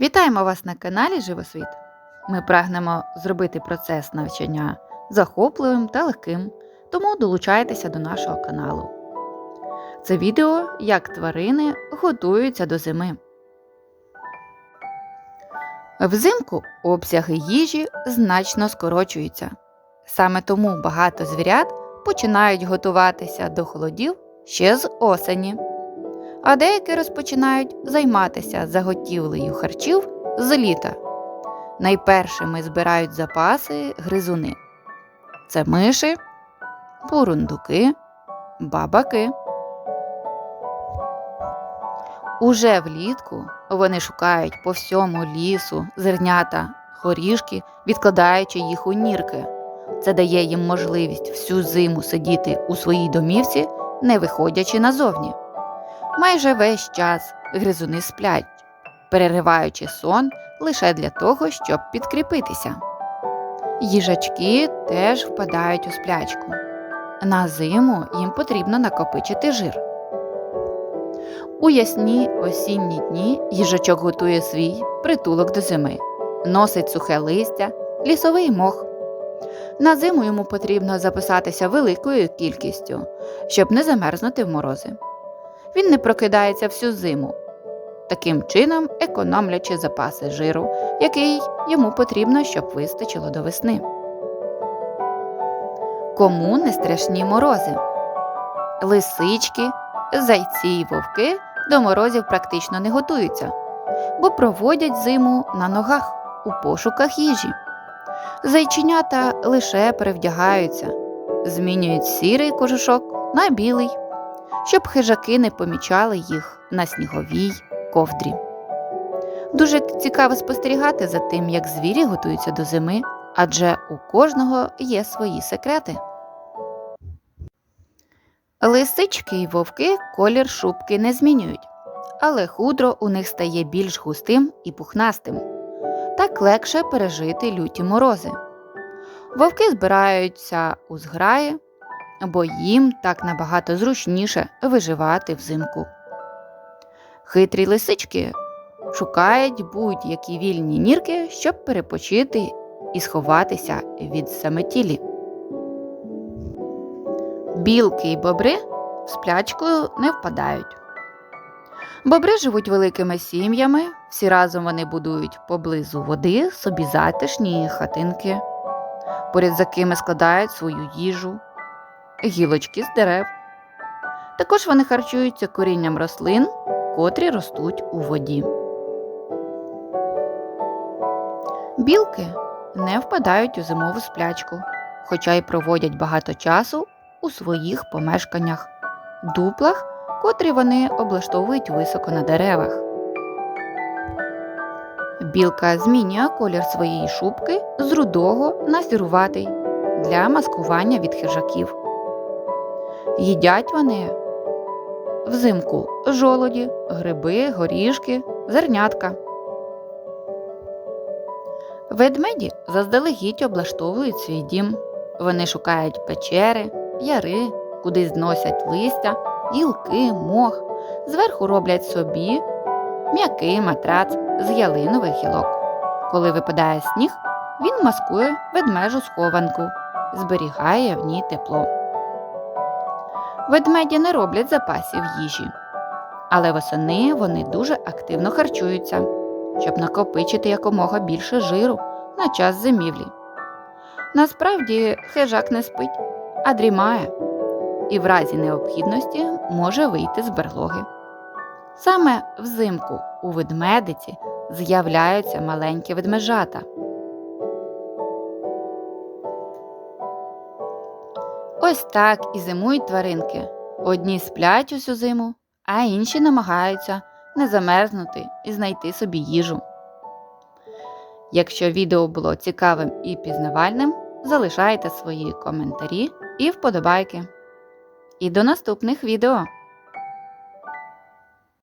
Вітаємо вас на каналі Живосвіт. Ми прагнемо зробити процес навчання захопливим та легким, тому долучайтеся до нашого каналу. Це відео, як тварини готуються до зими. Взимку обсяги їжі значно скорочуються. Саме тому багато звірят починають готуватися до холодів ще з осені а деякі розпочинають займатися заготівлею харчів з літа. Найпершими збирають запаси гризуни. Це миші, бурундуки, бабаки. Уже влітку вони шукають по всьому лісу зернята, горішки, відкладаючи їх у нірки. Це дає їм можливість всю зиму сидіти у своїй домівці, не виходячи назовні. Майже весь час гризуни сплять, перериваючи сон лише для того, щоб підкріпитися. Їжачки теж впадають у сплячку. На зиму їм потрібно накопичити жир. У ясні осінні дні їжачок готує свій притулок до зими, носить сухе листя, лісовий мох. На зиму йому потрібно записатися великою кількістю, щоб не замерзнути в морози він не прокидається всю зиму, таким чином економлячи запаси жиру, який йому потрібно, щоб вистачило до весни. Кому не страшні морози? Лисички, зайці й вовки до морозів практично не готуються, бо проводять зиму на ногах у пошуках їжі. Зайченята лише перевдягаються, змінюють сірий кожушок на білий щоб хижаки не помічали їх на сніговій ковдрі. Дуже цікаво спостерігати за тим, як звірі готуються до зими, адже у кожного є свої секрети. Лисички й вовки колір шубки не змінюють, але худро у них стає більш густим і пухнастим. Так легше пережити люті морози. Вовки збираються у зграї, бо їм так набагато зручніше виживати взимку. Хитрі лисички шукають будь-які вільні нірки, щоб перепочити і сховатися від самотілі. Білки й бобри в сплячку не впадають. Бобри живуть великими сім'ями, всі разом вони будують поблизу води собі затишні хатинки, поряд з якими складають свою їжу гілочки з дерев. Також вони харчуються корінням рослин, котрі ростуть у воді. Білки не впадають у зимову сплячку, хоча й проводять багато часу у своїх помешканнях, дуплах, котрі вони облаштовують високо на деревах. Білка змінює колір своєї шубки з рудого на сіруватий для маскування від хижаків. Їдять вони взимку жолоді, гриби, горішки, зернятка. Ведмеді заздалегідь облаштовують свій дім. Вони шукають печери, яри, куди зносять листя, гілки, мох, зверху роблять собі м'який матрац з ялинових гілок. Коли випадає сніг, він маскує ведмежу схованку, зберігає в ній тепло. Ведмеді не роблять запасів їжі, але восени вони дуже активно харчуються, щоб накопичити якомога більше жиру на час зимівлі. Насправді хижак не спить, а дрімає і в разі необхідності може вийти з берлоги. Саме взимку у ведмедиці з'являються маленькі ведмежата. Ось так і зимують тваринки. Одні сплять усю зиму, а інші намагаються не замерзнути і знайти собі їжу. Якщо відео було цікавим і пізнавальним, залишайте свої коментарі і вподобайки. І до наступних відео!